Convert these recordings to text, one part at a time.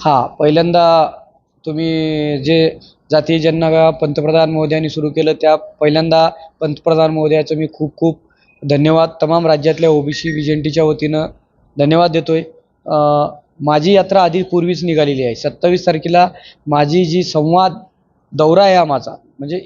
हां पहिल्यांदा तुम्ही जे जातीय जनगणना पंतप्रधान मोदयांनी सुरू केलं त्या पहिल्यांदा पंतप्रधान मोदयाचं मी खूप खूप धन्यवाद. तमाम राज्यातल्या ओबीसी विजेंटीच्या वतीनं धन्यवाद देतो आहे माझी यात्रा आधी पूर्वीच निघालेली आहे. सत्तावीस तारखेला माझी जी संवाद दौरा आहे हा माझा म्हणजे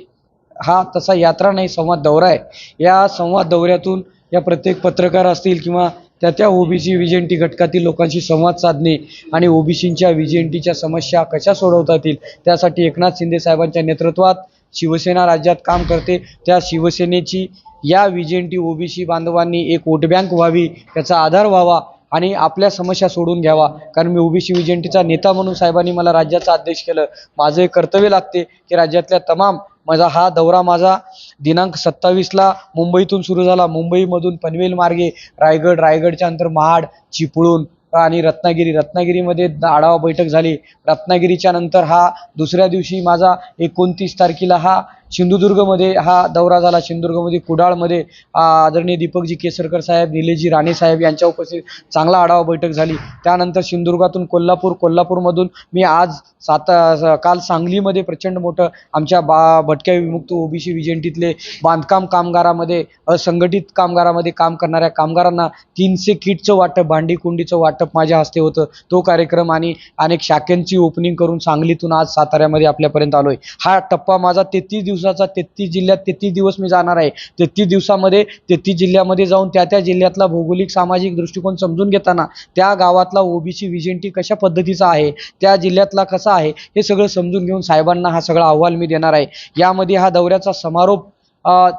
हा तसा यात्रा नाही संवाद दौरा आहे. या संवाद दौऱ्यातून या प्रत्येक पत्रकार असतील किंवा त्या त्या ओबीसी व्हिजेंटी घटकातील लोकांशी संवाद साधणे आणि ओबीसींच्या व्हिजेंटीच्या समस्या कशा सोडवता येतील त्यासाठी एकनाथ शिंदे साहेबांच्या नेतृत्वात शिवसेना राज्यात काम करते. त्या शिवसेनेची या व्हिजेंटी ओबीसी बांधवांनी एक वोट बँक व्हावी त्याचा आधार व्हावा. आणि आपल्या समस्या सोडून घ्यावा. कारण मी ओबीसी विजेंटीचा नेता म्हणून साहेबांनी मला राज्याचा अध्यक्ष केलं. माझं एक कर्तव्य लागते की राज्यातल्या तमाम माझा हा दौरा माझा दिनांक सत्तावीसला मुंबईतून सुरू झाला. मुंबईमधून पनवेल मार्गे रायगड रायगडच्या नंतर महाड चिपळूण आणि रत्नागिरी. रत्नागिरीमध्ये आढावा बैठक झाली. रत्नागिरीच्या नंतर हा दुसऱ्या दिवशी माझा एकोणतीस तारखेला हा सिंधुदुर्गमध्ये हा दौरा झाला. सिंधुदुर्गमध्ये कुडाळमध्ये आदरणीय दीपकजी केसरकर साहेब निलेजी राणे साहेब यांच्या उपस्थित चांगला आढावा बैठक झाली. त्यानंतर सिंधुदुर्गातून कोल्हापूर कोल्हापूरमधून मी आज सात स- काल सांगलीमध्ये प्रचंड मोठं आमच्या बा भटक्या विमुक्त ओबीसी विजेंटीतले बांधकाम कामगारामध्ये असंघटित कामगारामध्ये काम करणाऱ्या कामगारांना तीनशे किटचं वाटप भांडी कुंडीचं वाटप माझ्या हस्ते होतं. तो कार्यक्रम आणि अनेक शाखेंची ओपनिंग करून सांगलीतून आज साताऱ्यामध्ये आपल्यापर्यंत आलोय. हा टप्पा माझा तेहतीस दिवसाचा तेहतीस जिल्ह्यात तेहतीस दिवस मी जाणार आहे. तेहतीस दिवसामध्ये तेहतीस जिल्ह्यामध्ये जाऊन त्या त्या जिल्ह्यातला भौगोलिक सामाजिक दृष्टिकोन समजून घेताना त्या गावातला ओबीसी विजेंटी कशा पद्धतीचा आहे त्या जिल्ह्यातला कसा आहे हे सगळं समजून घेऊन साहेबांना हा सगळा अहवाल मी देणार आहे. यामध्ये हा दौऱ्याचा समारोप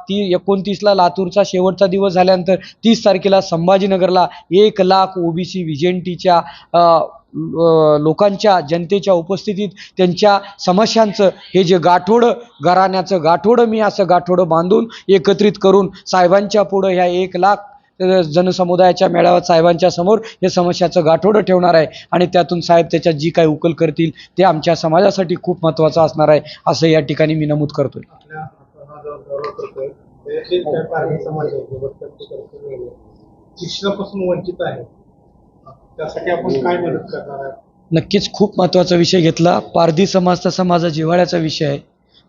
ती एकोणतीसला लातूरचा शेवटचा दिवस झाल्यानंतर तीस तारखेला संभाजीनगरला एक लाख ओबीसी विजेंटीच्या लोकांच्या जनतेच्या उपस्थितीत त्यांच्या समस्यांचं हे जे गाठोडं घराण्याचं गाठोडं मी असं गाठोडं बांधून एकत्रित करून साहेबांच्या पुढं ह्या एक लाख जनसमुदायाच्या मेळाव्यात साहेबांच्या समोर हे समस्याचं गाठोडं ठेवणार आहे. आणि त्यातून साहेब त्याच्यात जी काही उकल करतील ते आमच्या समाजासाठी खूप महत्त्वाचं असणार आहे असं या ठिकाणी मी नमूद करतोय. करतो शिक्षणापासून वंचित आहे. त्यासाठी आपण काय मदत करणार नक्कीच खूप महत्त्वाचा विषय घेतला. पारधी समाज तसा माझा जिव्हाळ्याचा विषय आहे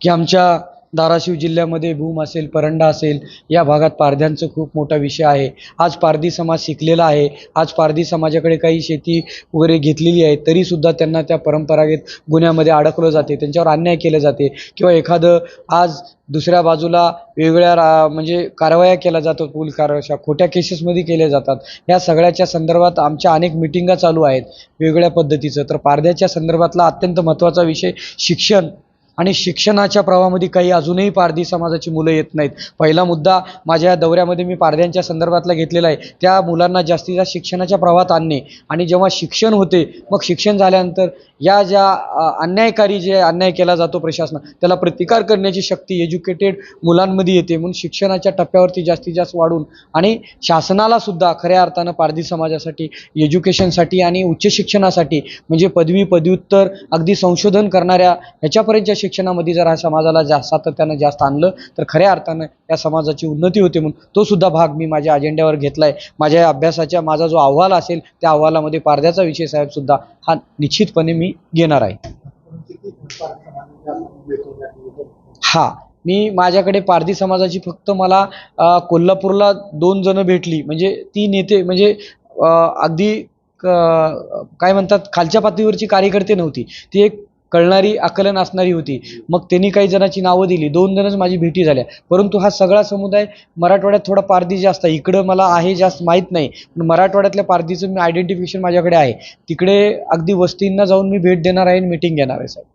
की आमच्या धाराशिव जिल्ह्यामध्ये भूम असेल परंडा असेल या भागात पारध्यांचं खूप मोठा विषय आहे. आज पारधी समाज शिकलेला आहे. आज पारधी समाजाकडे काही शेती वगैरे घेतलेली आहे तरीसुद्धा त्यांना त्या परंपरागत गुन्ह्यामध्ये अडकलं जाते त्यांच्यावर अन्याय केले जाते. किंवा एखादं आज दुसऱ्या बाजूला वेगवेगळ्या रा म्हणजे कारवाया केल्या जातात पोलीस कारवाया खोट्या केसेसमध्ये केल्या जातात. या सगळ्याच्या संदर्भात आमच्या अनेक मिटिंगा चालू आहेत वेगवेगळ्या पद्धतीचं. तर पारध्याच्या संदर्भातला अत्यंत महत्त्वाचा विषय शिक्षण. आणि शिक्षणाच्या प्रवाहामध्ये काही अजूनही पारधी समाजाची मुलं येत नाहीत. पहिला मुद्दा माझ्या या दौऱ्यामध्ये मी पारध्यांच्या संदर्भातला घेतलेला आहे. त्या मुलांना जास्तीत जास्त शिक्षणाच्या प्रवाहात आणणे आणि जेव्हा शिक्षण होते मग शिक्षण झाल्यानंतर या ज्या अन्यायकारी जे अन्याय केला जातो प्रशासना त्याला प्रतिकार करण्याची शक्ती एज्युकेटेड मुलांमध्ये येते. म्हणून शिक्षणाच्या टप्प्यावरती जास्तीत जास्त वाढून आणि शासनाला सुद्धा खऱ्या अर्थानं पारधी समाजासाठी एज्युकेशनसाठी आणि उच्च शिक्षणासाठी म्हणजे पदवी पदव्युत्तर अगदी संशोधन करणाऱ्या ह्याच्यापर्यंतच्या शिक्षणामध्ये जर हा समाजाला जा सातत्यानं जास्त आणलं तर खऱ्या अर्थानं या समाजाची उन्नती होते म्हणून तो सुद्धा भाग मी माझ्या अजेंड्यावर घेतला आहे माझ्या अभ्यासाच्या माझा जो अहवाल असेल त्या अहवालामध्ये पारध्याचा विषय साहेब सुद्धा हा निश्चितपणे मी घेणार आहे. हा मी माझ्याकडे पारधी समाजाची फक्त मला कोल्हापूरला दोन जण भेटली. म्हणजे ती नेते म्हणजे अगदी काय म्हणतात खालच्या पातळीवरची कार्यकर्ते नव्हती. ती एक कळणारी आकलन असणारी होती. मग त्यांनी काही जणांची नावं दिली. दोन जणच माझी भेटी झाल्या. परंतु हा सगळा समुदाय मराठवाड्यात थोडा पारधी जास्त आहे. इकडं मला आहे जास्त माहीत नाही. पण मराठवाड्यातल्या पारधीचं मी आयडेंटिफिकेशन माझ्याकडे आहे. तिकडे अगदी वस्तींना जाऊन मी भेट देणार आहे आणि मिटिंग घेणार आहे साहेब.